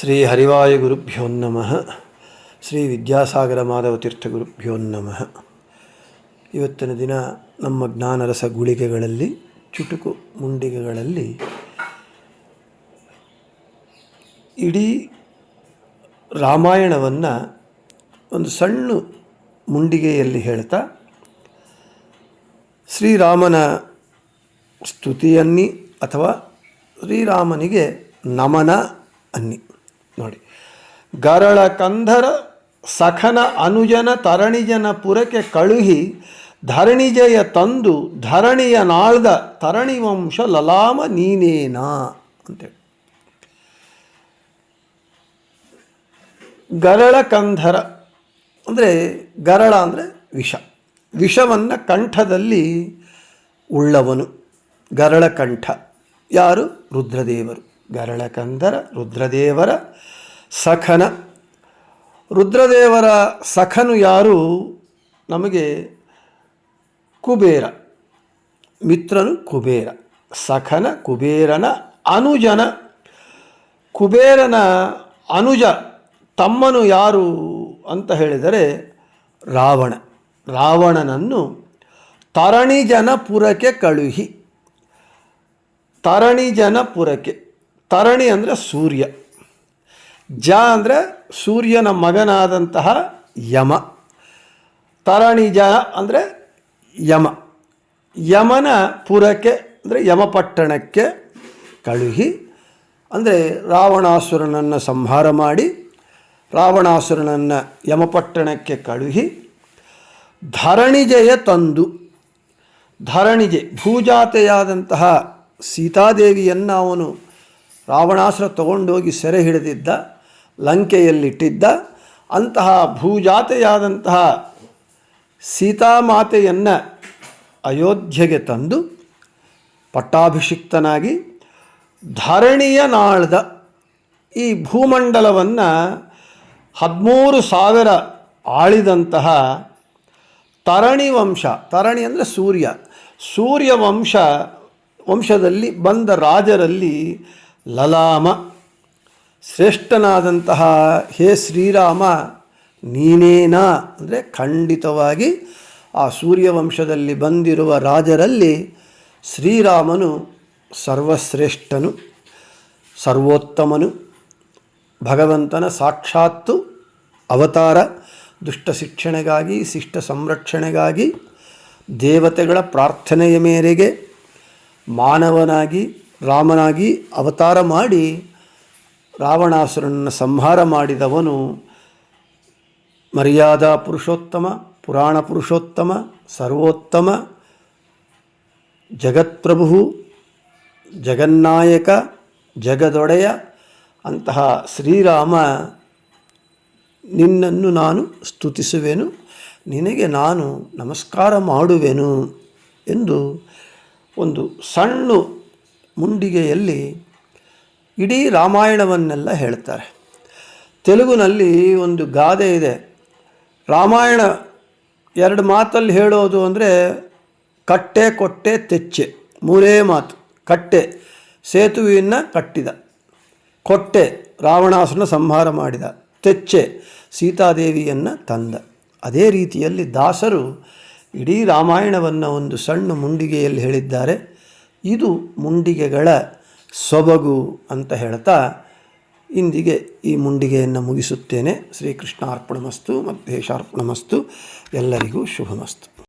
ಶ್ರೀ ಹರಿವಾಯ ಗುರುಭ್ಯೋ ನಮಃ. ಶ್ರೀ ವಿದ್ಯಾಸಾಗರ ಮಾಧವ ತೀರ್ಥ ಗುರುಭ್ಯೋ ನಮಃ. ಇವತ್ತಿನ ದಿನ ನಮ್ಮ ಜ್ಞಾನರಸ ಗುಳಿಗೆಗಳಲ್ಲಿ, ಚುಟುಕು ಮುಂಡಿಗೆಗಳಲ್ಲಿ ಇಡೀ ರಾಮಾಯಣವನ್ನು ಒಂದು ಸಣ್ಣ ಮುಂಡಿಗೆಯಲ್ಲಿ ಹೇಳ್ತಾ, ಶ್ರೀರಾಮನ ಸ್ತುತಿಯನ್ನಿ ಅಥವಾ ಶ್ರೀರಾಮನಿಗೆ ನಮನ ಅನ್ನಿ. ನೋಡಿ. ಗರಳ ಕಂಧರ ಸಖನ ಅನುಜನ ತರಣಿಜನ ಪುರಕ್ಕೆ ಕಳುಹಿ ಧರಣಿಜಯ ತಂದು ಧರಣಿಯ ನಾಳ್ದ ತರಣಿ ವಂಶ ಲಲಾಮ ನೀನೇನಾ ಅಂತೇಳಿ. ಗರಳ ಕಂಧರ ಅಂದರೆ ಗರಳ ಅಂದರೆ ವಿಷ. ವಿಷವನ್ನು ಕಂಠದಲ್ಲಿ ಉಳ್ಳವನು. ಗರಳ ಕಂಠ. ಯಾರು? ರುದ್ರದೇವರು. ಗರಳಕಂದರ ರುದ್ರದೇವರ ಸಖನ. ರುದ್ರದೇವರ ಸಖನು ಯಾರು? ನಮಗೆ ಕುಬೇರ, ಮಿತ್ರನು ಕುಬೇರ, ಸಖನ ಕುಬೇರನ ಅನುಜನ. ಕುಬೇರನ ಅನುಜ ತಮ್ಮನು ಯಾರು ಅಂತ ಹೇಳಿದರೆ ರಾವಣ. ರಾವಣನನ್ನು ತರಣಿಜನಪುರಕ್ಕೆ ಕಳುಹಿ. ತರಣಿಜನ ಪುರಕ್ಕೆ ತರಣಿ ಅಂದರೆ ಸೂರ್ಯ. ಜ ಅಂದರೆ ಸೂರ್ಯನ ಮಗನಾದಂತಹ ಯಮ. ತರಣಿ ಜ ಅಂದರೆ ಯಮ. ಯಮನ ಪುರಕ್ಕೆ ಅಂದರೆ ಯಮಪಟ್ಟಣಕ್ಕೆ ಕಳುಹಿ. ಅಂದರೆ ರಾವಣಾಸುರನನ್ನು ಸಂಹಾರ ಮಾಡಿ, ರಾವಣಾಸುರನನ್ನು ಯಮಪಟ್ಟಣಕ್ಕೆ ಕಳುಹಿ. ಧರಣಿಜೆಯ ತಂದು. ಧರಣಿಜೆ ಭೂಜಾತೆಯಾದಂತಹ ಸೀತಾದೇವಿಯನ್ನು ಅವನು ರಾವಣಾಸುರ ತಗೊಂಡೋಗಿ ಸೆರೆ ಹಿಡಿದಿದ್ದ, ಲಂಕೆಯಲ್ಲಿಟ್ಟಿದ್ದ, ಅಂತಹ ಭೂಜಾತೆಯಾದಂತಹ ಸೀತಾಮಾತೆಯನ್ನು ಅಯೋಧ್ಯೆಗೆ ತಂದು ಪಟ್ಟಾಭಿಷಿಕ್ತನಾಗಿ ಧರಣಿಯ ನಾಳ್ದ ಈ ಭೂಮಂಡಲವನ್ನು ಹದಿಮೂರು ಸಾವಿರ ಆಳಿದಂತಹ ತರಣಿ ವಂಶ, ತರಣಿ ಅಂದರೆ ಸೂರ್ಯ ಸೂರ್ಯ ವಂಶ, ವಂಶದಲ್ಲಿ ಬಂದ ರಾಜರಲ್ಲಿ ಲಲಾಮ. ಶ್ರೇಷ್ಠನಾದಂತಹ ಹೇ ಶ್ರೀರಾಮ, ನೀನೇನಾ? ಅಂದರೆ ಖಂಡಿತವಾಗಿ ಆ ಸೂರ್ಯವಂಶದಲ್ಲಿ ಬಂದಿರುವ ರಾಜರಲ್ಲಿ ಶ್ರೀರಾಮನು ಸರ್ವಶ್ರೇಷ್ಠನು, ಸರ್ವೋತ್ತಮನು. ಭಗವಂತನ ಸಾಕ್ಷಾತ್ತು ಅವತಾರ, ದುಷ್ಟ ಶಿಕ್ಷಣೆಗಾಗಿ, ಶಿಷ್ಟ ಸಂರಕ್ಷಣೆಗಾಗಿ, ದೇವತೆಗಳ ಪ್ರಾರ್ಥನೆಯ ಮೇರೆಗೆ ಮಾನವನಾಗಿ ರಾಮನಾಗಿ ಅವತಾರ ಮಾಡಿ ರಾವಣಾಸುರನನ್ನು ಸಂಹಾರ ಮಾಡಿದವನು ಮರ್ಯಾದಾ ಪುರುಷೋತ್ತಮ, ಪುರಾಣ ಪುರುಷೋತ್ತಮ, ಸರ್ವೋತ್ತಮ ಜಗತ್ಪ್ರಭು ಜಗನ್ನಾಯಕ, ಜಗದೊಡೆಯ ಅಂತಹ ಶ್ರೀರಾಮ, ನಿನ್ನನ್ನು ನಾನು ಸ್ತುತಿಸುವೆನು, ನಿನಗೆ ನಾನು ನಮಸ್ಕಾರ ಮಾಡುವೆನು ಎಂದು ಒಂದು ಸಣ್ಣ ಮುಂಡಿಗೆಯಲ್ಲಿ ಇಡೀ ರಾಮಾಯಣವನ್ನೆಲ್ಲ ಹೇಳ್ತಾರೆ. ತೆಲುಗುನಲ್ಲಿ ಒಂದು ಗಾದೆ ಇದೆ. ರಾಮಾಯಣ ಎರಡು ಮಾತಲ್ಲಿ ಹೇಳೋದು ಅಂದರೆ ಕಟ್ಟೆ ಕೊಟ್ಟೆ ತೆಚ್ಚೆ, ಮೂರೇ ಮಾತು, ಕಟ್ಟೆ, ಸೇತುವೆಯನ್ನು ಕಟ್ಟಿದ, ಕೊಟ್ಟೆ ರಾವಣಾಸನ ಸಂಹಾರ ಮಾಡಿದ, ತೆಚ್ಚೆ, ಸೀತಾದೇವಿಯನ್ನು ತಂದ. ಅದೇ ರೀತಿಯಲ್ಲಿ ದಾಸರು ಇಡೀ ರಾಮಾಯಣವನ್ನು ಒಂದು ಸಣ್ಣ ಮುಂಡಿಗೆಯಲ್ಲಿ ಹೇಳಿದ್ದಾರೆ. ಇದು ಮುಂಡಿಗೆಗಳ ಸೊಬಗು ಅಂತ ಹೇಳ್ತಾ ಇಂದಿಗೆ ಈ ಮುಂಡಿಗೆಯನ್ನು ಮುಗಿಸುತ್ತೇನೆ. ಶ್ರೀಕೃಷ್ಣ ಅರ್ಪಣಮಸ್ತು ಮಧ್ಯೇಶಾರ್ಪಣಮಸ್ತು ಎಲ್ಲರಿಗೂ ಶುಭಮಸ್ತು.